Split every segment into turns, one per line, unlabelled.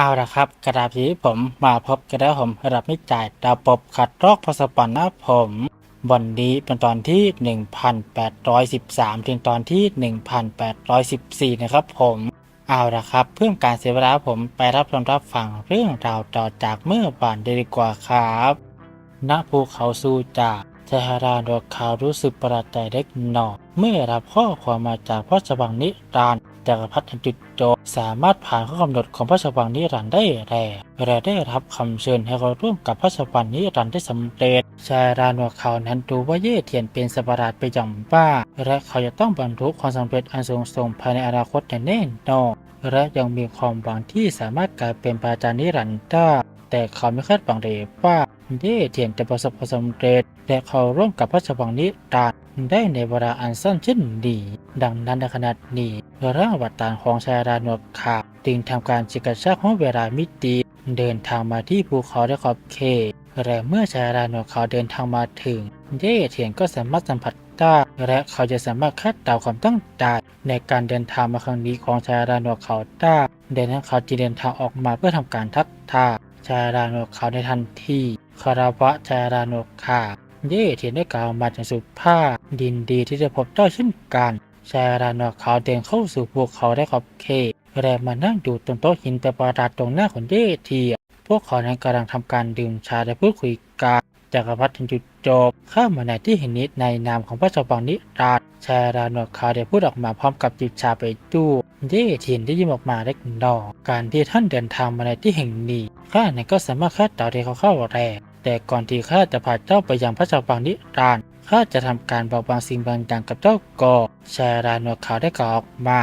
เอาละครับกระดาษที่ผมมาพบกันแล้วผมระดับม่จ่ายดาวปบขัดรอกพาสปอร์ตนะผมวันนี้เป็นตอนที่ 1813 ถึงตอนที่ 1814 นะครับผมเอาละครับ เพื่อการเสียเวลาผมไปรับชมรับฟังเรื่องราวต่อจากเมื่อวานเลยดีกว่าครับณภูเขาซูจากเทฮาราโดคาวรู้สึกประหลาดใจเล็กน้อยเมื่อรับข้อความมาจากพระชวังนิรันดร์ จักรพรรดิจุดโจสามารถผ่านข้อกำหนดของพระชวังนิรันดร์ได้แล้วและได้รับคำเชิญให้เขาร่วมกับพระชวังนิรันดร์ได้สำเร็จ ชายรานวเขานั้นดูว่าเย่เทียนเป็นสตว์ปราดไปอย่างบ้า และเขาจะต้องบรรลุความสำเร็จอันสูงส่งภายในอนาคตอย่างแน่นอนและยังมีความหวังที่สามารถกลายเป็นปราจารย์นิรันดร์ได้แต่เขาไม่คาดหวังเลยว่าเย่เทียนจะประสบความสำเร็จและเขาร่วมกับพระชวังนิรันดร์ ได้ในเวลาอันสั้นเช่นนี้ ดังนั้นในขณะนี้ร่างอวตารของชายรานวขาดจึงทำการจิกกระชากห้องเวลามิติเดินทางมาที่ภูเขาได้ขอบเขตและเมื่อชายรานวเขาเดินทางมาถึง เย่เทียนก็สามารถสัมผัสได้และเขาจะสามารถคาดเดาความตั้งใจในการเดินทางมาครั้งนี้ของชายรานวเขาได้ดังนั้นเขาจึงเดินทางออกมาเพื่อทำการทักทายชายรานวเขาในทันทีคารวะชายรานวขา เย่เทียนได้กล่าวมาอย่างสุภาพดินดีที่จะพบเจ้าเช่นกันชายรานวเขาเดินเข้าสู่ภูเขาได้ขอบเขตและมานั่งอยู่ตรงโต๊ะหินแต่ประหลาตรงหน้าของเย่เทียนพวกเขานั้นกำลังทำการดื่มชาและพูดคุยกันจักรพรรดิจุดจบเข้ามาในที่แห่งนี้ในนามของพระเจ้าบังนิรันดร์ชายรานวเขาได้พูดออกมาพร้อมกับจิบชาไปตู้เย่เทียนได้ยิ้มออกมาเล็กน้อยการที่ท่านเดินทางมาในที่แห่งนี้ข้านั้นก็สามารถคาดเดาได้เขาเข้าแรก แต่ก่อนที่ข้าจะพาเจ้าไปยังพระเจ้าบังนิรันดร์ข้าจะทำการบอกบางสิ่งบางอย่างกับเจ้าก่อนชายรานวเขาวได้กล่าวออกมา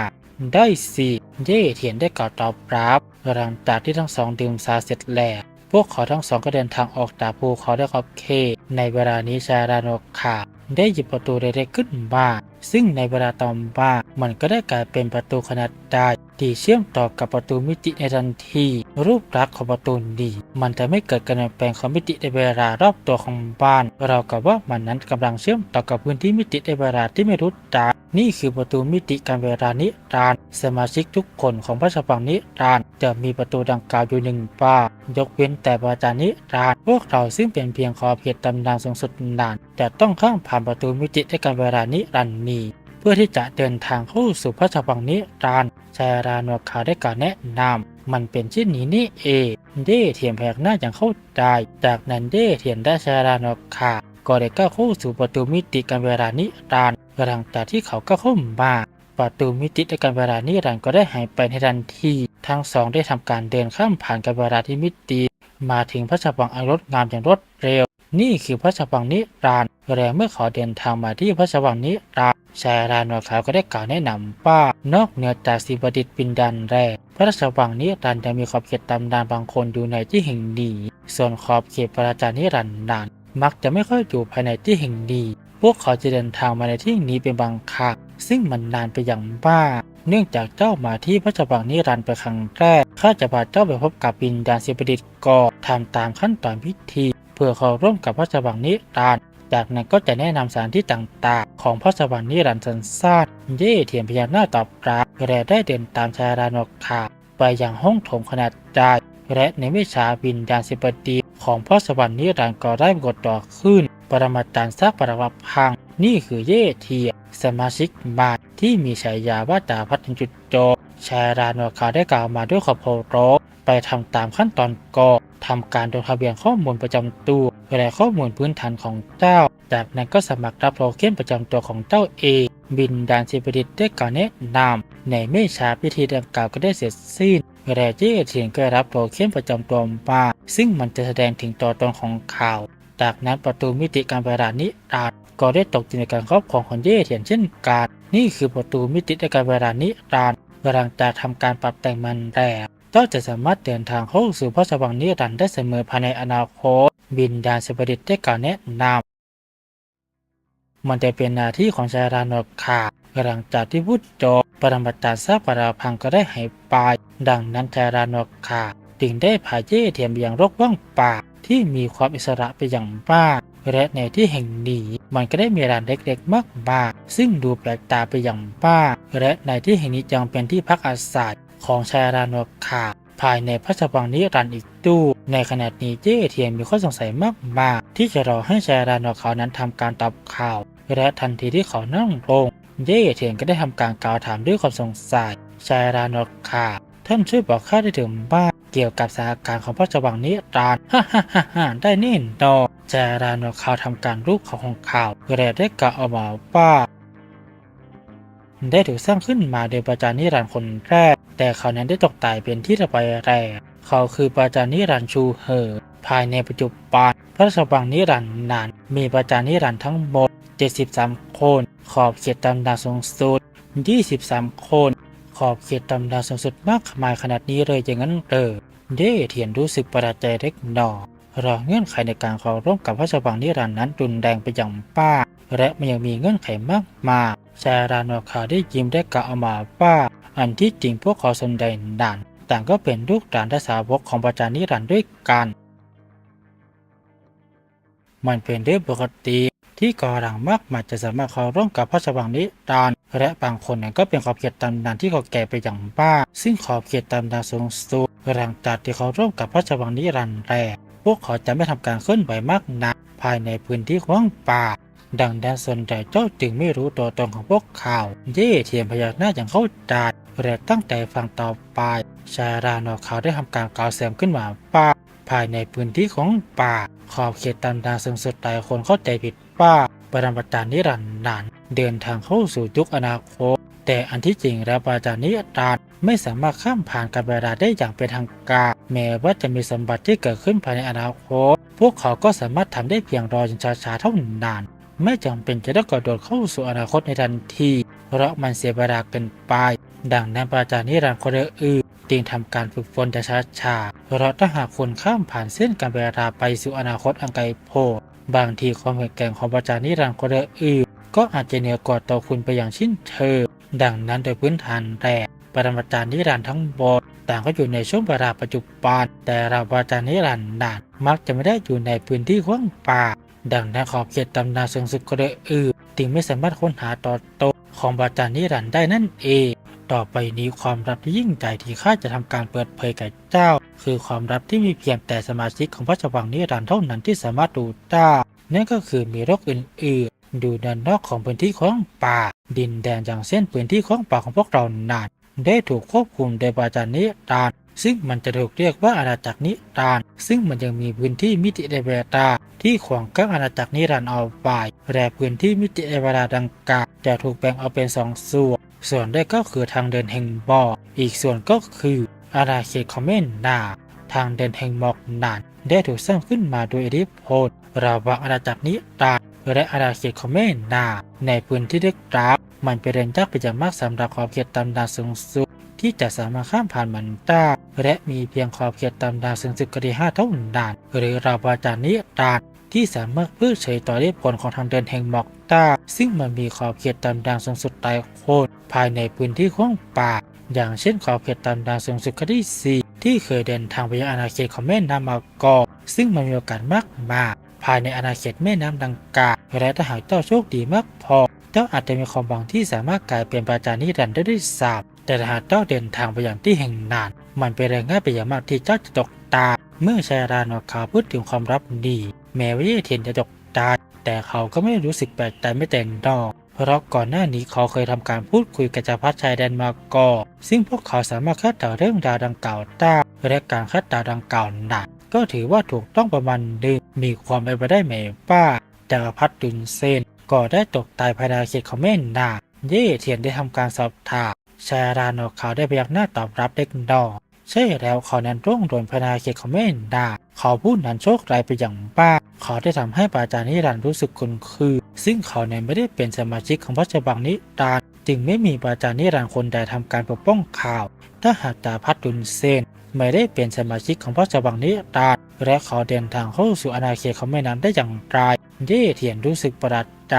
ได้สิเย่เทียนได้กล่าวตอบรับหลังจากที่ทั้งสองดื่มชาเสร็จแล้วพวกเขาทั้งสองก็เดินทางออกจากภูเขาได้ขอบเขตในเวลานี้ชายรานกขาวได้หยิบประตูเล็กๆขึ้นมาซึ่งในเวลาต่อมามันก็ได้กลายเป็นประตูขนาดใหญ่ ที่เชื่อมต่อกับประตูมิติในทันที รูปลักษณ์ของประตูนี้มันจะไม่เกิดการเปลี่ยนแปลงของมิติในเวลารอบตัวของบ้าน เรากับว่ามันนั้นกำลังเชื่อมต่อกับพื้นที่มิติในเวลาที่ไม่รู้จักนี่คือประตูมิติการเวลานิรันด์สมาชิกทุกคนของพระชวังนิรันด์จะมีประตูดังกล่าวอยู่หนึ่งบานยกเว้นแต่ประจารนิรันด์พวกเราซึ่งเป็นเพียงขอบเขตตำนานสูงสุดนานจะต้องข้ามผ่านประตูมิติในการเวลานิรันด์นี้ พื่อที่จะเดินทางเข้าสู่พระชวังนิรันดร์ชายรานวขาได้กล่าวแนะนำมันเป็นเช่นนี้นี่เองเด้เทียมแพกหน้าอย่างเข้าใจจากนั้นเด้เทียนได้ชายรานวขาก็ได้ก้าวเข้าสู่ประตูมิติการเวลานิรันดร์หลังจากที่เขาก็เข้ามาประตูมิติในการเวลานิรันดร์ก็ได้หายไปในทันทีทั้งสองได้ทำการเดินข้ามผ่านการเวลาที่มิติ มาถึงพระชวังอันงดงามอย่างรวดเร็ว นี่คือพระชวังนิรันดร์และเมื่อเขาเดินทางมาที่พระชวังนิรันดร์ ชายรานวขาวก็ได้กล่าวแนะนำว่านอกเหนือจากสิ่งประดิษฐ์ปินดันแรก พระราชวังนิรันดร์ยังมีขอบเขตตำนานบางคนอยู่ในที่แห่งนี้ส่วนขอบเขตปราจารย์นิรันดร์นั้นมักจะไม่ค่อยอยู่ภายในที่แห่งนี้พวกเขาจะเดินทางมาในที่นี้เป็นบางครั้งซึ่งมันนานไปอย่างบ้าเนื่องจากเจ้ามาที่พระราชวังนิรันดร์เป็นครั้งแรกข้าจะพาเจ้าไปพบกับปินดานสิบดิษฐ์ก่อนทำตามขั้นตอนพิธี เพื่อเขาร่วมกับพระราชวังนิรันดร์ จากนั้นก็จะแนะนำสถานที่ต่างๆ ของพระสวรรค์นิรันดร์สั้นๆเย่เทียนพยัญชนะตอบกรับและได้เดินตามชายรานกขาไปยังห้องโถงขนาดใหญ่และในไม่ช้าวิญญาณสิบดีของพระสวรรค์นิรันดร์ก็ได้กฏต่อขึ้น ปรมาจารย์ซากปรวัติพัง นี่คือเย่เทียสมาชิกบาที่มีฉายาว่าจ่าพัฒนจุดโจชายรานกขาได้กล่าวมาด้วยขอบโพโร ไปทำตามขั้นตอนก่อนทำการลงทะเบียนข้อมูลประจำตัวและข้อมูลพื้นฐานของเจ้า จากนั้นก็สมัครรับโทเค็นประจำตัวของเจ้าเองบินดานสิบดิตได้กล่าวแนะนำในไม่ช้าพิธีดังกล่าวก็ได้เสร็จสิ้นและเจ้เทียนก็รับโทเค็นประจำตัวมาซึ่งมันจะแสดงถึงตัวตนของข่าวจากนั้นประตูมิติการเวลานิรันดร์ก็ได้ตกอยู่ในการครอบครองของเย่เทียนเช่นกันนี่คือประตูมิติในการเวลานิรันดร์กำลังจะทำการปรับแต่งมันแล้ว เจ้าจะสามารถเดินทางเข้าสู่พระสวรรค์นิรันดร์ได้เสมอภายในอนาคต บินดานสปริตได้กล่าวแนะนำมันจะเป็นหน้าที่ของชายรานกขาหลังจากที่พูดจบปรมาจารย์ซากปราพังก็ได้หายไป ดังนั้นชายรานกขาจึงได้พาเย่เทียมไปยังรกว่างป่าที่มีความอิสระไปอย่างมากและในที่แห่งนี้มันก็ได้มีร้านเล็กๆมากมากซึ่งดูแปลกตาไปอย่างมากและในที่แห่งนี้ยังเป็นที่พักอาศัย ของชายรานกขาภายในพระราชวังนิรันดร์อีกตู้ในขณะนี้เย่เทียนมีข้อสงสัยมากมากที่จะรอให้ชายรานอเขานั้นทำการตอบข่าว และทันทีที่เขานั่งลงเย่เทียนก็ได้ทำการกล่าวถามด้วยความสงสัย ชายรานอข่าท่านช่วยบอกข้าได้ถึงบ้างเกี่ยวกับสถานการณ์ของพระราชวังนิรันดร์ฮ่าฮ่าฮ่าฮ่าได้แน่นอนชายรานอข่าวทำการรูปของของข่าวและได้กล่าวออกมาว่า ได้ถูกสร้างขึ้นมาโดยปราจารย์นิรันดร์คนแรก แต่เขานั้นได้ตกตายเป็นที่ระบายแรก เขาคือปราจารย์นิรันดร์ชูเหอภายในปัจจุบันพระราชวังนิรันดร์นั้นมีปราจารย์นิรันดร์ทั้งหมด 73 คน ขอบเขตตำนานสูงสุด 23 คน ขอบเขตตำนานสูงสุดมากมายขนาดนี้เลยอย่างนั้นเออเย่เทียนรู้สึกประหลาดใจเล็กน้อยรอเงื่อนไขในการเข้าร่วมกับพระราชวังนิรันดร์นั้นรุนแรงไปอย่างป้า และมันยังมีเงื่อนไขมากมาย ชายรานอคาได้ยิ้มได้กล่าวออกมาว่าอันที่จริงพวกเขาสนใดนั้นต่างก็เป็นลูกหลานและสาวกของพระจารย์นิรันดร์ด้วยกัน มันเป็นเรื่องปกติที่กอรังมากมายจะสามารถเข้าร่วมกับพระราชวังนิรันดร์และบางคนนั้นก็เป็นขอบเขตตำนานที่เขาแก่ไปอย่างบ้า ซึ่งขอบเขตตำนานสูงสุดหลังจากที่เขาร่วมกับพระราชวังนิรันดร์แรกพวกเขาจะไม่ทำการเคลื่อนไหวมากนักภายในพื้นที่ว่างเปล่า ดังนั้นส่วนใหญ่เจ้าจึงไม่รู้ตัวตนของพวกเขาเย่เทียมพยักหน้าอย่างเข้าใจและตั้งใจฟังต่อไป ชายรานอเขาได้ทำการกล่าวเสริมขึ้นมาว่าภายในพื้นที่ของป่า ขอบเขตตำนานสูงสุดหลายคนเข้าใจผิดว่าปรมาจารย์นิรันดร์นั้นเดินทางเข้าสู่ยุคอนาคต แต่อันที่จริงแล้วปราจารย์นิรันดร์ไม่สามารถข้ามผ่านการเวลาได้อย่างเป็นทางการ แม้ว่าจะมีสมบัติที่เกิดขึ้นภายในอนาคต พวกเขาก็สามารถทำได้เพียงรอจนช้าๆเท่านั้น ไม่จำเป็นจะต้องกระโดดเข้าสู่อนาคตในทันที เพราะมันเสียเวลาเกินไป ดังนั้นปราจารย์นิรันดร์คนอื่นจึงทำการฝึกฝนแต่ช้าๆเพราะถ้าหากคนข้ามผ่านเส้นการเวลาไปสู่อนาคตอันไกลโพ้นบางทีความแข็งแกร่งของปราจารย์นิรันดร์คนอื่นก็อาจจะเหนือกว่าตัวคุณไปอย่างชิ้นเชิงดังนั้นโดยพื้นฐานแรกปรมาจารย์นิรันดร์ทั้งหมดต่างก็อยู่ในช่วงเวลาปัจจุบันแต่เราปราจารย์นิรันดร์นั้นมักจะไม่ได้อยู่ในพื้นที่ว่างป่า ดังนั้นขอบเขตตำนานสูงสุดก็เลยอื่นจึงไม่สามารถค้นหาต่อตของบาจารย์นิรันดร์ได้นั่นเอง ต่อไปนี้ความลับที่ยิ่งใหญ่ที่ข้าจะทำการเปิดเผยแกับเจ้า คือความลับที่มีเพียงแต่สมาชิกของพระราชวังนิรันดร์เท่านั้นที่สามารถดูได้นั่นก็คือมีโรคอื่นๆอยู่ด้านนอกของพื้นที่ของป่า ดินแดนอย่างเส้นพื้นที่ของป่าของพวกเรานั้นได้ถูกควบคุมโดยบาจารย์นิรันดร์ ซึ่งมันจะถูกเรียกว่าอาณาจักรนิรันดร์ซึ่งมันยังมีพื้นที่มิติในเวลาที่ขวางกั้นอาณาจักรนิรันดร์เอาไว้และพื้นที่มิติในเวลาดังกล่าวจะถูกแบ่งออกเป็นสองส่วน ส่วนแรกก็คือทางเดินแห่งบ่ออีกส่วนก็คืออาณาเขตของแม่นาทางเดินแห่งหมอกนั้นได้ถูกสร้างขึ้นมาโดยอิทธิพลระหว่างอาณาจักรนิรันดร์และอาณาเขตของแม่นาในพื้นที่เล็กรับมันเป็นเรื่องยากเป็นอย่างมากสำหรับขอบเขตตำนานสูงสุด ที่จะสามารถข้ามผ่านมันได้และมีเพียงขอบเขตตำนานสูงสุดกรีห้าเท่านั้นหรือราวาจารย์นิรันดร์ที่สามารถเพิกเฉยต่ออิทธิพลของทางเดินแห่งหมอกได้ซึ่งมันมีขอบเขตตำนานสูงสุดหลายโคนภายในพื้นที่ของป่า อย่างเช่นขอบเขตตำนานสูงสุดคดีสี่ที่เคยเดินทางไปยังอาณาเขตของแม่น้ำมากอซึ่งมันมีโอกาสมากมากภายในอาณาเขตแม่น้ำดังกล่าวและถ้าหากเจ้าโชคดีมากพอ เจ้าอาจจะมีความหวังที่สามารถกลายเป็นปราจานิรันดร์ได้ด้วยซ้ำ แต่หากเจ้าเดินทางไปอย่างที่แห่งนาน มันเป็นเรื่องง่ายไปอย่างมากที่เจ้าจะตกตา เมื่อชายรานอเขาพูดถึงความลับนี้แม้ว่าเยเทียนจะตกตา แต่เขาก็ไม่รู้สึกแปลกใจไม่แต่นอกเพราะก่อนหน้านี้เขาเคยทำการพูดคุยกับจักรพรรดิชายแดนมาก่อนซึ่งพวกเขาสามารถคาดเดาเรื่องราวดังกล่าวได้และการคาดเดาดังกล่าวนั้นก็ถือว่าถูกต้องประมาณหนึ่งมีความเป็นไปได้ไหมว่าจักรพรรดิดุนเซนก็ได้ตกตายภายในเขตของแม่นาเย่เทียนได้ทำการสอบถาม ชายรานอเขาได้พยักหน้าตอบรับเล็กน้อยใช่แล้วเขานั้นร่วงโดนภาเขตของแม่นาเขาพูดนั้นโชคร้ายไปอย่างบ้าเขาได้ทำให้ปราจารย์นิรันดร์รู้สึกคุนคือ ซึ่งเขาเนี่ยไม่ได้เป็นสมาชิกของพระราบังนิรันดร์จึงไม่มีปราจารย์นิรันดร์คนใดทำการปกป้องข่าว ถ้าหากจาพัดดุนเซนไม่ได้เป็นสมาชิกของพระราบังนิรันดร์และเขาเดินทางเข้าสู่อาณาเขตของแม่น้ำได้อย่างไรเย่เทียนรู้สึกประหลาดใจ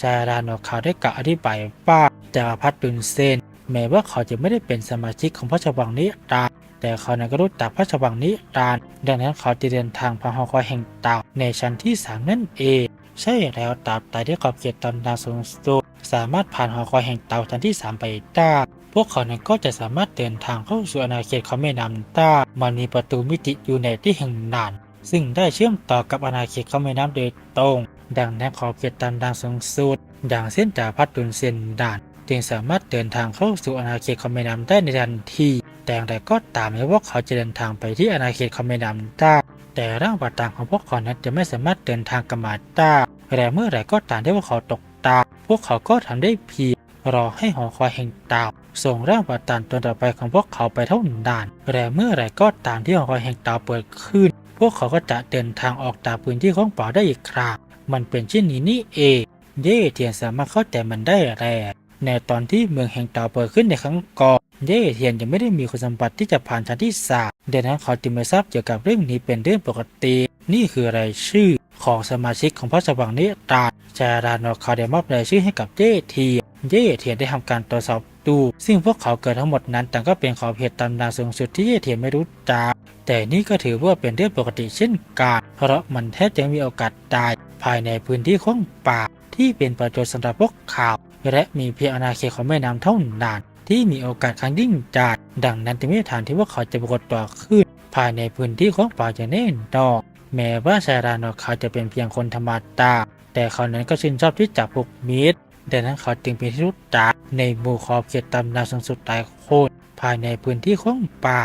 ชายรานอเขาได้กล่าวอธิบายว่าจักรพรรดิดุนเซน แม้ว่าเขาจะไม่ได้เป็นสมาชิกของพระราชวังนิรันดร์แต่เขานั้นก็รู้จักพระราชวังนิรันดร์ดังนั้นเขาจะเดินทางผ่านหอคอยแห่งเต่าในชั้นที่สามนั่นเอง ใช่แล้วตราบใดที่ขอบเขตตำนานสูงสุดสามารถผ่านหอคอยแห่งเต่าชั้นที่3ไปได้พวกเขานั้นก็จะสามารถเดินทางเข้าสู่อาณาเขตของแม่น้ำต้ามันมีประตูมิติอยู่ในที่แห่งนั้นซึ่งได้เชื่อมต่อกับอาณาเขตของแม่น้ำโดยตรง ดังนั้นขอบเขตตามดังสูงสุดอย่างเส้นจากพัดดุลเส้นด่าน จึงสามารถเดินทางเข้าสู่อาณาเขตของแม่น้ำได้ในทันที แต่อย่างไรก็ตามแม้ว่าเขาจะเดินทางไปที่อาณาเขตของแม่น้ำต้แต่ร่างบาต่างของพวกเขานั้นจะไม่สามารถเดินทางกลับมาได้แต่เมื่อไหร่ก็ตามที่พวกเขาตกตา พวกเขาก็ทำได้เพียงรอให้หอคอยแห่งดาวส่งร่างบาตานตัวต่อไปของพวกเขาไปเท่านั้นแต่เมื่อไหร่ก็ตามที่หอคอยแห่งดาวเปิดขึ้น พวกเขาก็จะเดินทางออกจากพื้นที่ของป่าได้อีกครั้งมันเป็นเช่นนี้นี่เอง เย่เทียนสามารถเข้าใจมันได้แล้ว ในตอนที่เมืองแห่งดาวเปิดขึ้นในครั้งก่อนเย่เทียนยังไม่ได้มีคุณสมบัติที่จะผ่านชั้นที่สามดังนั้นเขาจึงไม่ทราบเกี่ยวกับเรื่องนี้เป็นเรื่องปกติ นี่คือรายชื่อของสมาชิกของพระสว่างนิรันดร์จารานอคาเดมอบรายชื่อให้กับเย่เทียนเย่เทียนได้ทำการตรวจสอบดู ซึ่งพวกเขาเกิดทั้งหมดนั้นต่างก็เป็นขอบเขตตำนานสูงสุดที่เย่เทียนไม่รู้จักแต่นี่ก็ถือว่าเป็นเรื่องปกติเช่นกัน เพราะมันแทบจะมีโอกาสตายภายในพื้นที่ของป่า ที่เป็นประโยชน์สำหรับพวกเขาและมีเพียงอาณาเขตของแม่น้ำเท่านั้นที่มีโอกาสครั้งยิ่งใหญ่ดังนั้นจึงไม่มีทางที่พวกเขาจะปรากฏตัวขึ้น ภายในพื้นที่ของป่าอย่างแน่นอนแม้ว่าชายรานอเขาจะเป็นเพียงคนธรรมดาแต่เขานั้นก็ชื่นชอบที่จับพวกมิตรดังนั้นเขาจึงเป็นที่รู้จักในหมู่ขอบเขตตำนานสูงสุดหลายคนภายในพื้นที่ของป่า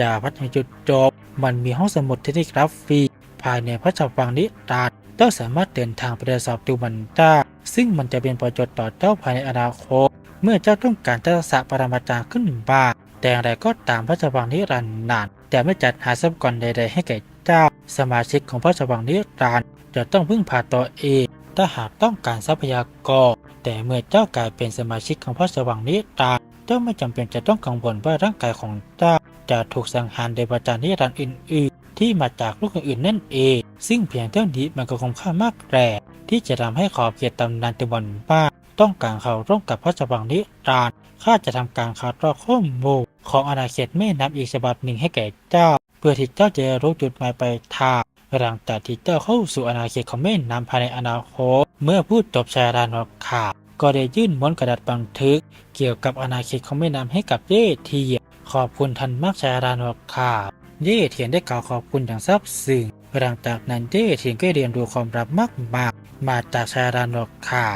จากพัฒนาจุดจบ มันมีห้องสมุดที่ได้รับฟรีภายในพระจักรวาลนิรัด เจ้าสามารถเดินทางไปตรวจสอบดูมันได้ซึ่งมันจะเป็นประโยชน์ต่อเจ้าภายในอนาคต เมื่อเจ้าต้องการทักษะปรมาจารย์ขึ้นบ้างแต่อย่างไรก็ตามพระจักรวาลนิรันดร์นั้นแต่ไม่จัดหาทรัพยากรใด ๆ ให้แก่เจ้า สมาชิกของพระจักรวาลนิรันดร์จะต้องพึ่งพาตัวเองถ้าหากต้องการทรัพยากร แต่เมื่อเจ้ากลายเป็นสมาชิกของพระจักรวาลนิรันดร์เจ้าไม่จำเป็นจะต้องกังวลว่าร่างกายของเจ้าจะถูกสังหารโดยประจารนิรันดร์อื่น ที่มาจากลูกอื่นๆนั่นเอง ซึ่งเพียงเท่านี้มันก็คุ้มค่ามากแร่ที่จะทำให้ขอบเขตตำนานตะวันบ้า ต้องการเขาร่วมกับพระจักรวาลนิรันดร์ข้าจะทำการคัดลอกข้อมูลของอาณาเขตแม่น้ำอีกฉบับหนึ่งให้แก่เจ้า เพื่อที่เจ้าจะรู้จุดหมายปลายทางหลังจากที่เจ้าเข้าสู่อาณาเขตของแม่น้ำภายในอนาคตเมื่อพูดจบชายรานอกขาดก็ได้ยื่นม้วนกระดาษบันทึก เกี่ยวกับอาณาเขตของแม่น้ำให้กับเย่เทียขอบคุณท่านมากชายรานอกขาด เย่เทียนได้กล่าวขอบคุณอย่างซาบซึ้งหลังจากนั้นเย่เทียนก็เรียนรู้ความลับมากมากๆมาจากชายรานอกขา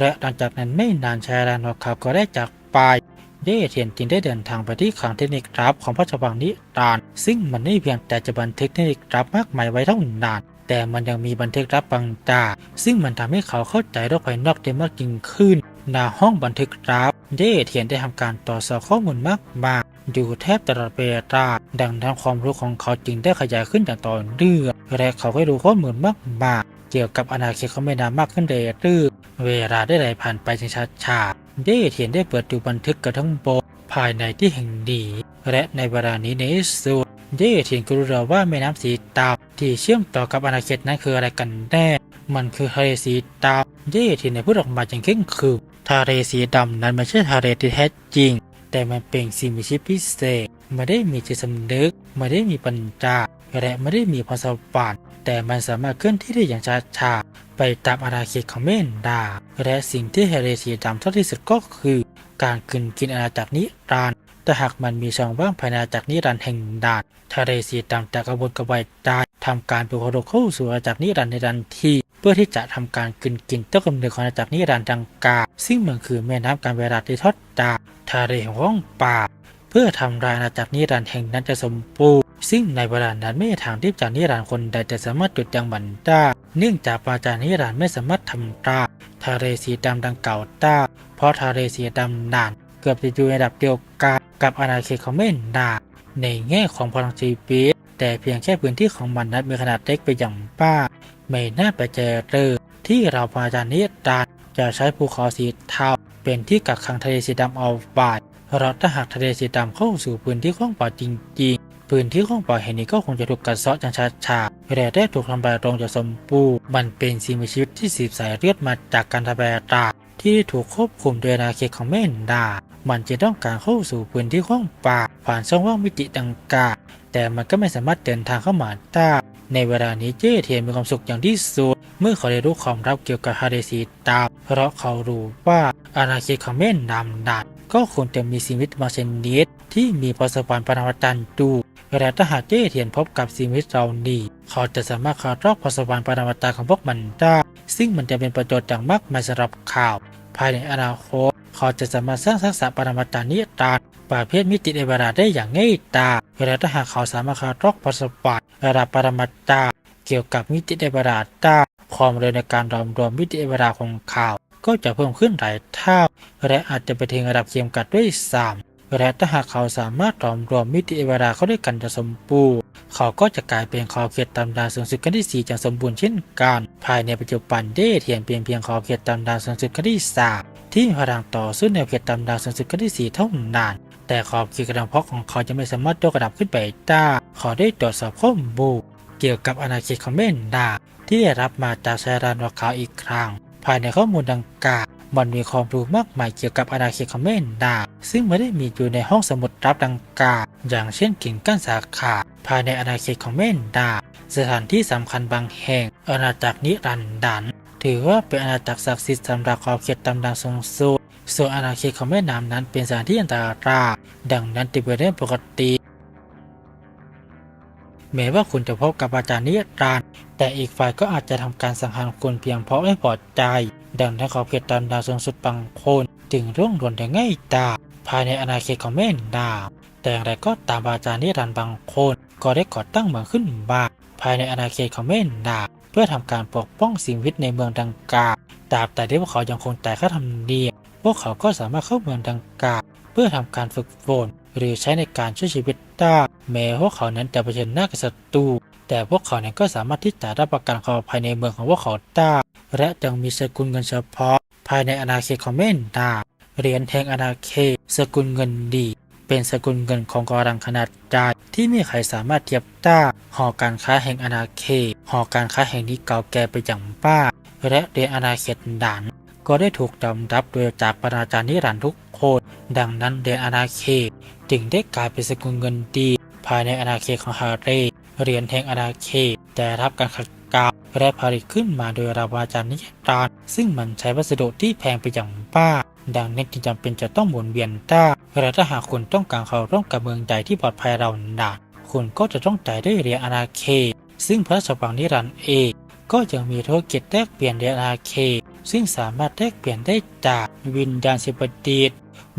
และหลังจากนั้นไม่นานชายรานอกขาก็ได้จากไปเย่เทียนจึงได้เดินทางไปที่ขังเทคนิครับของพระชวังนิรันซึ่งมันไม่เพียงแต่จะบันทึกเทคนิครับมากมายไว้เท่านั้นแต่มันยังมีบันทึกรับบางตาซึ่งมันทำให้เขาเข้าใจโลกภายนอกได้มากยิ่งขึ้นณห้องบันทึกรับ เย่เทียนได้ทำการตรวจสอบข้อมูลมากมาย อยู่แทบตลอดเวลาดังนั้นความรู้ของเขาจึงได้ขยายขึ้นอย่างต่อเนื่องและเขาก็รู้ข้อมูลมากมายเกี่ยวกับอาณาเขตของแม่น้ำมากขึ้นเรื่อยๆเวลาได้ไหลผ่านไปช้าๆเย่เทียนได้เปิดดูบันทึกกระทั้งบนภายในที่แห่งนี้และในเวลานี้ในสุดเย่เทียนก็รู้แล้วว่าแม่น้ำสีตาบที่เชื่อมต่อกับอาณาเขตนั้นคืออะไรกันแน่มันคือทะเลสีดำเย่เทียนได้พูดออกมาอย่างเข่งขรึมทะเลสีดำนั้นไม่ใช่ทะเลที่แท้จริง แต่มันเป็นสิ่งมีชีวิตพิเศษไม่ได้มีจิตสำนึกไม่ได้มีปัญญาและไม่ได้มีพรสวรรค์แต่มันสามารถเคลื่อนที่ได้อย่างช้าๆไปตามอาณาเขตของเมนดา และสิ่งที่ทะเลสีดำชอบที่สุดก็คือ การกินกินอาณาจักรนิรันดร์แต่หากมันมีช่องว่างภายในอาณาจักรนิรันดร์แห่งดานทเลสีดำจะกระบวนกระบายได้ทำการปลุกระดกเข้าสู่อาณาจักรนิรันดร์ในทันทีเพื่อที่จะทำการกินกินต้นกำเนิดของอาณาจักรนิรันดร์ดังกล่าวซึ่งมันคือแม่น้ำการเวลาที่ทอดจาก ทะเลแห่งห้องป่า เพื่อทำลายอาณาจักรนิรันดร์แห่งนั้นจะสมบูรณ์ซึ่งในเวลานั้นไม่ทางที่จากนิรันดร์คนใดจะสามารถจุดยังบันได้เนื่องจากปราจานิรันดร์ไม่สามารถทำได้ทะเลสีดำดังเก่าได้เพราะทะเลสีดำนานเกือบจะอยู่ในระดับเดียวกันกับอาณาเขตของเม่นดาในแง่ของพลังชีวิตแต่เพียงแค่พื้นที่ของมันนั้นมีขนาดเล็กไปอย่างบ้าไม่น่าไปเจอเลยที่เราพราจานิรันดร์จะใช้ภูเขาสีเทา เป็นที่กักขังทะเลสีดำเอาไว้เพราะถ้าหากทะเลสีดำเข้าสู่พื้นที่ของป่าจริงๆ พื้นที่ของป่าแห่งนี้ก็คงจะถูกกัดเซาะอย่างชาๆและได้ถูกทำลายลงอย่างสมบูรณ์มันเป็นสิ่งมีชีวิตที่สืบสายเลือดมาจากการทำลายตาที่ถูกควบคุมโดยอาเขตของแม่นดา มันจะต้องการเข้าสู่พื้นที่ของป่าผ่านช่องว่างมิติดังกล่าวแต่มันก็ไม่สามารถเดินทางเข้ามาได้ในเวลานี้เจ้เทียนมีความสุขอย่างที่สุด เมื่อเขาได้รู้ความลับเกี่ยวกับฮาเดซีตาม เพราะเขารู้ว่าอาณาเขตของแม่นำนัดก็คงจะมีชีวิตบางชนิดที่มีปรสบการณ์ปรมาจารย์ดูและถ้าหากเจ้เทียนพบกับชีวิตเรานี้เขาจะสามารถคารอกปรสบการณ์ปรมาจารย์ของพวกมันได้ซึ่งมันจะเป็นประโยชน์อย่างมากมายสำหรับข่าว ภายในอนาคตเขาจะสามารถสร้างทักษะปรมาจารย์นิรันประเภทมิติในเวลาได้อย่างง่ายดายและถ้าหากเขาสามารถคารอกปรสบการณ์ระดับปรมาจารย์เกี่ยวกับมิติในเวลาได้ ความเร็วในการรวมรวมมิติเวลาของข่าว ก็จะเพิ่มขึ้นหลายเท่า และอาจจะไปถึงระดับเคียมกัดด้วยซ้ำและถ้าหากเขาสามารถรวมรวมมิติเวลาเข้าด้วยกันจะสมบูรณ์ เขาก็จะกลายเป็นขอบเขตตำนาสูงสุดขั้นที่ 4 อย่างสมบูรณ์เช่นกัน ภายในปัจจุบันเด้เทียนเพียงเพียงขอบเขตตำนาสูงสุดขั้นที่ 3 ที่มีพลังต่อสู้แนวเขตตำนาสูงสุดขั้นที่ 4 เท่านั้นแต่ขอบเขตกระดังเพาะของเขาจะไม่สามารถยกระดับขึ้นไปได้เขาได้ตรวจสอบข้อมูล เกี่ยวกับอาณาเขตของเมนดา ที่ได้รับมาจากชายรานวขาวอีกครั้ง ภายในข้อมูลดังกล่าวมันมีความรู้มากมายเกี่ยวกับอาณาเขตของเมนดา ซึ่งไม่ได้มีอยู่ในห้องสมุดลับดังกล่าวอย่างเช่นกิ่งก้านสาขาภายในอาณาเขตของเมนดา สถานที่สำคัญบางแห่ง อาณาจักรนิรันดร์ถือว่าเป็นอาณาจักรศักดิ์สิทธิ์สำหรับขอบเขตตำนานสูงสุดส่วนอาณาเขตของแม่น้ำนั้นเป็นสถานที่อันตรายดังนั้นติเป็นเรื่องปกติ แม้ว่าคุณจะพบกับอาจารย์นิรันดร์แต่อีกฝ่ายก็อาจจะทำการสังหารคุณเพียงเพราะไม่พอใจ ดังนั้นขอบเขตตำนานสูงสุดบางคนจึงร่วงหล่นได้ง่ายดายภายในอาณาเขตของแม่นามแต่อย่างไรก็ตามอาจารย์นิรันดร์บางคนก็ได้ก่อตั้งเมืองขึ้นมาภายในอาณาเขตของแม่นามเพื่อทำการปกป้องสิ่งมีชีวิตในเมืองดังกล่าวตราบแต่ที่พวกเขายังคงจ่ายค่าธรรมเนียมพวกเขาก็สามารถเข้าเมืองดังกล่าวเพื่อทำการฝึกฝนหรือใช้ในการช่วยชีวิตได้ แม้พวกเขานั้นจะเผชิญหน้ากับศัตรูแต่พวกเขานั้นก็สามารถที่จะรับประกันความปลอดภัยในเมืองของพวกเขาได้และยังมีสกุลเงินเฉพาะ ภายในอาณาเขตของเมนดาเหรียญแห่งอาณาเขตสกุลเงินดี เป็นสกุลเงินของกอรังขนาดใหญ่ที่ไม่มีใครสามารถเทียบได้หอการค้าแห่งอาณาเขตหอการค้าแห่งนี้เก่าแก่ไปอย่างบ้าและเหรียญอาณาเขตดันก็ได้ถูกยอมรับโดยจากปราจารย์นิรันดร์ทุกคน ดังนั้นเรียญอาณาเขตจึงได้กลายเป็นสกุลเงินดีายในอาณาเขตของฮาร์เรย์เหรียญแห่งอาณาเขตแต่รับการขัดเกลาและผลิตขึ้นมาโดยราวาจานิรันดร์ซึ่งมันใช้วัสดุที่แพงไปอย่างบ้าดังนั้นจึงจำเป็นจะต้องหมุนเวียนได้และถ้าหากคุณต้องการเข้าร่วมกับเมืองใดที่ปลอดภัยเราหนาคุณก็จะต้องจ่ายด้วยเหรียญอาณาเขตซึ่งพระราชวังนิรันดร์เองก็ยังมีธุรกิจแลกเปลี่ยนเหรียญอาณาเขตซึ่งสามารถแลกเปลี่ยนได้จากวิญญาณสิบดี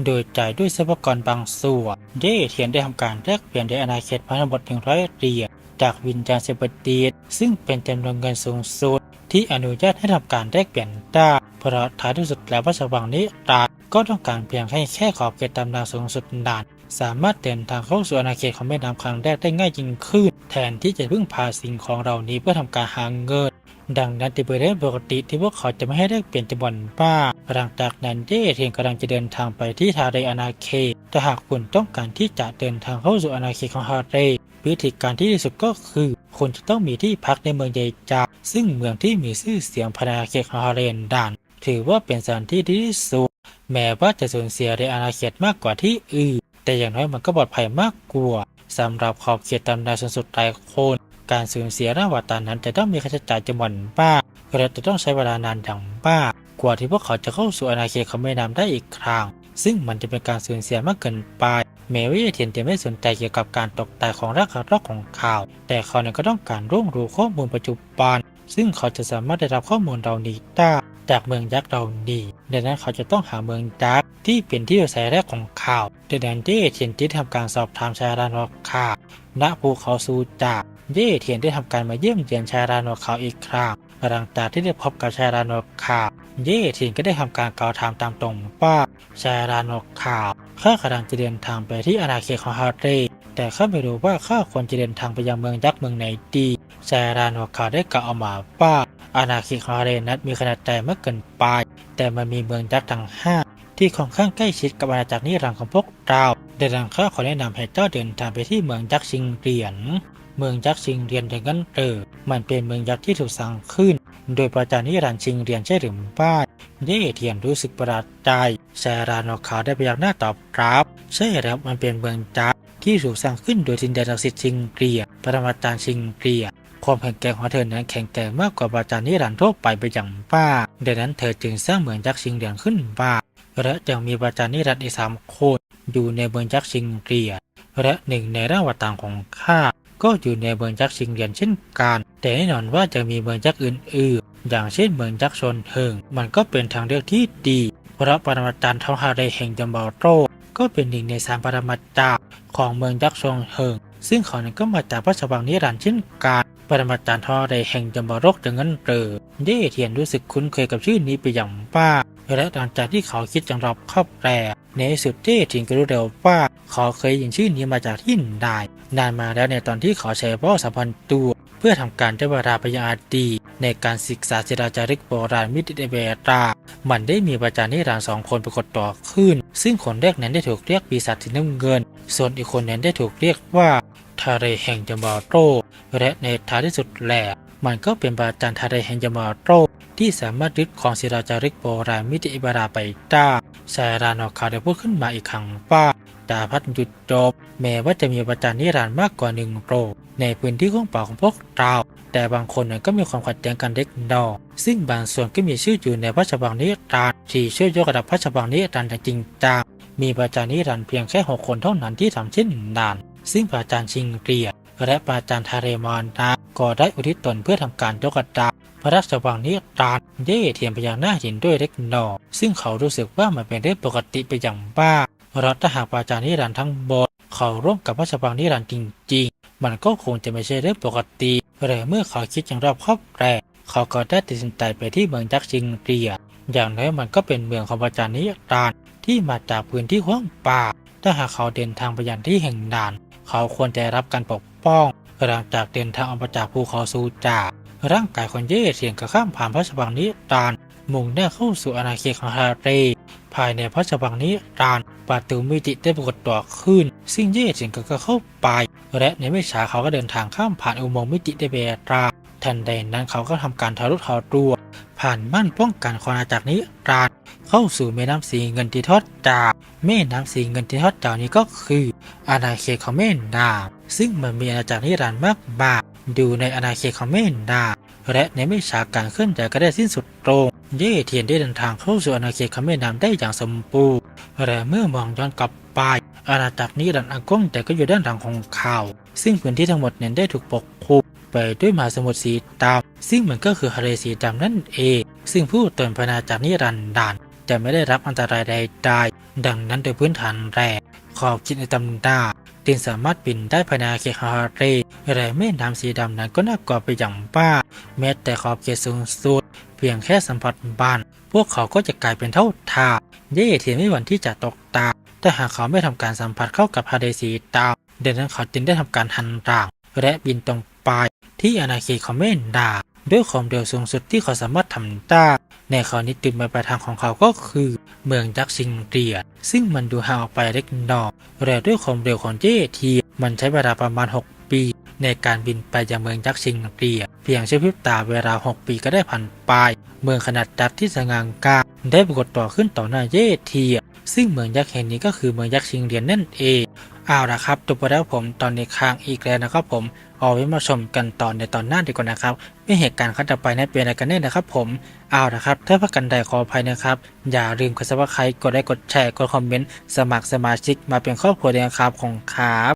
โดยจ่ายด้วยทรัพยากรบางส่วนเดเทียนได้ทำการแลกเปลี่ยนเหรียญอาณาเขตภายในหมด100เหรียญจากวิญญาณสิบดีตซึ่งเป็นจำนวนเงินสูงสุดที่อนุญาตให้ทำการแลกเปลี่ยนได้เพราะท้ายที่สุดแล้วพระราชวังนิรันดร์ก็ต้องการเพียงให้แค่ขอบเขตตำนานสูงสุดนานสามารถเดินทางเข้าสู่อาณาเขตของแม่น้ำครั้งแรกได้ง่ายยิ่งขึ้น แทนที่จะพึ่งพาสิ่งของเหล่านี้เพื่อทำการหาเงิน ดังนั้นจะเป็นเรื่องปกติที่พวกเขาจะไม่ให้แลกเปลี่ยนจำนวนบ้าหลังจากนั้นเดเทียนกำลังจะเดินทางไปที่ทาเรอาณาเขตแต่หากคุณต้องการที่จะเดินทางเข้าสู่อาณาเขตของฮาเรวิธีการที่ดีสุดก็คือคุณจะต้องมีที่พักในเมืองใหญ่จาซึ่งเมืองที่มีชื่อเสียงภายในอาเขตของฮาเรนดาน ถือว่าเป็นสถานที่ที่ดีที่สุดแม้ว่าจะสูญเสียในอาณาเขตมากกว่าที่อื่น แต่อย่างน้อยมันก็ปลอดภัยมากกว่าสำหรับขอบเขตตำนานสูงสุดหลายคน การสูญเสียระหว่างตอนนั้นจะต้องมีค่าใช้จ่ายจำนวนมากและจะต้องใช้เวลานานอย่างมากกว่าที่พวกเขาจะเข้าสู่อาณาเขตของแม่น้ำได้อีกครั้ง ซึ่งมันจะเป็นการสูญเสียมากเกินไปแม้ว่เทียนจะไม่สนใจเกี่ยวกับการตกแต่งของรักรอกของข่าว แต่เขาเนี่ยก็ต้องการร่วงรู้ข้อมูลปัจจุบัน ซึ่งเขาจะสามารถได้รับข้อมูลเหล่านี้ได้จากเมืองยักษ์เหล่านี้ดังนั้นเขาจะต้องหาเมืองยักษ์ที่เป็นที่อยู่อาศัยแรกของข่าวดังนั้นเย่เทียนจึงทำการสอบถามชายรานอข่าวณภูเขาซูจาก เย่เทียนได้ทำการมาเยี่ยมเยียนชายรานอขาวอีกครั้งหลังจากที่ได้พบกับชายรานอขาวเย่เทียนก็ได้ทำการกล่าวถามตามตรงว่าชายรานอขาวข้ากำลังจะเดินทางไปที่อาณาเขตของฮาร์เรย์แต่ข้าไม่รู้ว่าข้าควรจะเดินทางไปยังเมืองยักษ์เมืองไหนดีชายรานอขาวได้กล่าวออกมาว่าอาณาเขตของฮาร์เรย์นั้นมีขนาดใหญ่มากเกินไปแต่มันมีเมืองยักษ์ทั้งห้าที่ค่อนข้างใกล้ชิดกับอาณาจักรนิรันดร์ของพวกเราดังนั้นข้าขอแนะนำให้เจ้าเดินทางไปที่เมืองยักษ์ชิงเหรียญ เมืองยักษ์ชิงเรียญอย่างนั้นเออมันเป็นเมืองยักษ์ที่ถูกสร้างขึ้น โดยประจารย์นิรันดร์ชิงเรียญใช่หรือไม่เย่เทียนรู้สึกประหลาดใจแซรานอขาวได้พยักหน้าตอบรับ ใช่แล้วมันเป็นเมืองยักษ์ที่ถูกสร้างขึ้นโดยทินแดนศักดิ์สิทธิ์ชิงเหรียปรมาจารย์ชิงเหรียความแข็งแกร่งของเธอนั้นแข็งแกร่งมากกว่าปราจารย์นิรันดร์ทั่วไปไปอย่างมาดังนั้นเธอจึงสร้างเมืองยักษ์ชิงเรียญขึ้นมาและยังมีประจารนิรันดร์อีกสามคนอยู่ในเมืองยักษ์ชิงเรียนและหนึ่งในร่างวต่างของข้า ก็อยู่ในเมืองยักษ์ชิงเรียนเช่นกัน แต่แน่นอนว่าจะมีเมืองยักอื่นๆ อย่างเช่นเมืองยักชนเทิงมันก็เป็นทางเลือกที่ดีเพราะปรมาจารย์ท้องฮาเรแห่งจัมบาโรก็เป็นหนึ่งในสามปรมาจารย์ของเมืองยักชนเทิงซึ่งเขานั้นก็มาจากพระชวังนิรันดร์เช่นกันปรมาจารย์ทอเรแห่งจัมบารกอย่างนั้นเรอเย่เทียนรู้สึกคุ้นเคยกับชื่อนี้ไปอย่างมาก และหลังจากที่เขาคิดอย่างรอบคอบแปรในสุดเจ้ถิงก็รู้เร็วว่าเขาเคยยินชื่อนี้มาจากที่ใดนานมาแล้วในตอนที่เขาใช้พ่อสัมพันธ์ตัว เพื่อทำการเจ้าเวลาพยาดี ในการศึกษาศิลาจารึกโบราณมิติเบรามันได้มีประจานิรันดร์สองคนปรากฏต่อขึ้น ซึ่งคนแรกนั้นได้ถูกเรียกปีศาจสีน้ำเงิน ส่วนอีกคนนั้นได้ถูกเรียกว่าทะเลแห่งจามอโรและในท้ายที่สุดแหละมันก็เป็นประจารย์ทะเลแห่งจามอโร ที่สามารถยึดของศิลาจารึกโบราณมิติอิบาราไปได้ชารานอคาได้พูดขึ้นมาอีกครั้งว่าดาพัดหยุดจบแม้ว่าจะมีประจารนิรันดร์มากกว่าหนึ่งโรในพื้นที่ของป่าของพวกเราแต่บางคนก็มีความขัดแย้งกันเล็กน้อยซึ่งบางส่วนก็มีชื่ออยู่ในพระชบังนิรันดร์ที่ช่วยยกระดับพระชบังนิรันดร์จริงจังมีประจารนิรันดร์เพียงแค่หกคนเท่านั้นที่ทำเช่นนั้นซึ่งพระอาจารย์ชิงเรียและพระอาจารย์ทาเรมอนนะก็ได้อุทิศตนเพื่อทำการยกระดับ พระราชวังนิรันเย่เทียมไปยังน้าหินด้วยเล็กน้อยซึ่งเขารู้สึกว่ามันเป็นเรื่องปกติไปอย่างบ้าเพราะถ้าหากปราจารย์นิรันดร์ทั้งหมดเขาร่วมกับพระราชวังนิรันดร์จริง ๆ มันก็คงจะไม่ใช่เรื่องปกติแต่เมื่อเขาคิดอย่างรอบคอบแรกเขาก็ได้ตัดสินใจไปที่เมืองยักษ์ชิงเรียอย่างน้อยมันก็เป็นเมืองของปราจารย์นิรันดร์ที่มาจากพื้นที่ขว้างป่า ถ้าหากเขาเดินทางไปยังที่แห่งนั้นเขาควรจะรับการปกป้องหลังจากเดินทางออกมาจากภูเขาซูจา ร่างกายของเย่เทียนก็ข้ามผ่านพระชบังนิรานมุ่งหน้าเข้าสู่อาณาเขตของฮาเรภายในพระชบังนิรานประตูมิติได้ปรากฏตัวขึ้น ซึ่งเย่เทียนก็เข้าไป และในไม่ช้าเขาก็เดินทางข้ามผ่านอุโมงค์มิติได้เบตราทันใดนั้นเขาก็ทำการทะลุทะลวงผ่านม่านป้องกันของอาณาจักรนิรานเข้าสู่แม่น้ำสีเงินที่ทอดจากแม่น้ำสีเงินที่ทอดจากนี้ก็คือ อาณาเขตของแม่น้ำซึ่งมันมีอาณาจักรนิรันดร์มากมาย ดูในอาณาเขตของแม่น้ำและในไม่ช้าการเคลื่อนย้ายก็ได้สิ้นสุดตรง เย่เทียนได้เดินทางเข้าสู่อาณาเขตของแม่น้ำได้อย่างสมบูรณ์และเมื่อมองย้อนกลับไปอาณาจักรนิรันดร์อากงแต่ก็อยู่ด้านหลังของเขาซึ่งพื้นที่ทั้งหมดนั้นได้ถูกปกคลุมไปด้วยมหาสมุทรสีดำซึ่งมันก็คือทะเลสีดำนั่นเอง ซึ่งผู้ตนพนาจากนิรันดร์ จะไม่ได้รับอันตรายใดๆ ดังนั้นโดยพื้นฐานแรกขอบคิดในตำนานจึงสามารถบินได้ภายในเขตฮาเรและแม่น้ำสีดำนั้นก็น่ากลัวไปอย่างบ้า แม้แต่ขอบเขตสูงสุด เพียงแค่สัมผัสบ้าน พวกเขาก็จะกลายเป็นเท่าทาเย่เทียนไม่หวั่นที่จะตกตา แต่หากเขาไม่ทำการสัมผัสเข้ากับฮาเรสีดำดังนั้นเขาจึงได้ทำการหันร่าง และบินตรงไปที่อาณาเขตของแม่ดา ด้วยความเร็วสูงสุดที่เขาสามารถทำได้ในคราวนี้จุดหมายปลายทางของเขาก็คือ เมืองยักษ์ซิงเรียนซึ่งมันดูห่างออกไปเล็กน้อยและด้วยความเร็วของเจทีมันใช้เวลาประมาณ 6 ปี ในการบินไปยังเมืองยักษ์ซิงเรียนเพียงใช้พริบตาเวลา 6 ปีก็ได้ผ่านไป เมืองขนาดจัดที่สง่างามได้ปรากฏต่อขึ้นต่อหน้าเยทีซึ่งเมืองยักษ์แห่งนี้ก็คือเมืองยักษ์ชิงเรียนนั่นเอง เอาละครับจบไปแล้วผมตอนในค้างอีกแล้วนะครับผม เอาไว้มาชมกันตอนในตอนหน้าดีกว่านะครับไม่เหตุการณ์ขั้นต่อไปนั้นเป็นอะไรกันแน่นะครับผมเอาละครับ ถ้าพักกันใดขออภัยนะครับ อย่าลืมกดซับสไครต์กดไลค์กดแชร์กดคอมเมนต์สมัครสมาชิกมาเป็นครอบครัวเดียวครับของครับ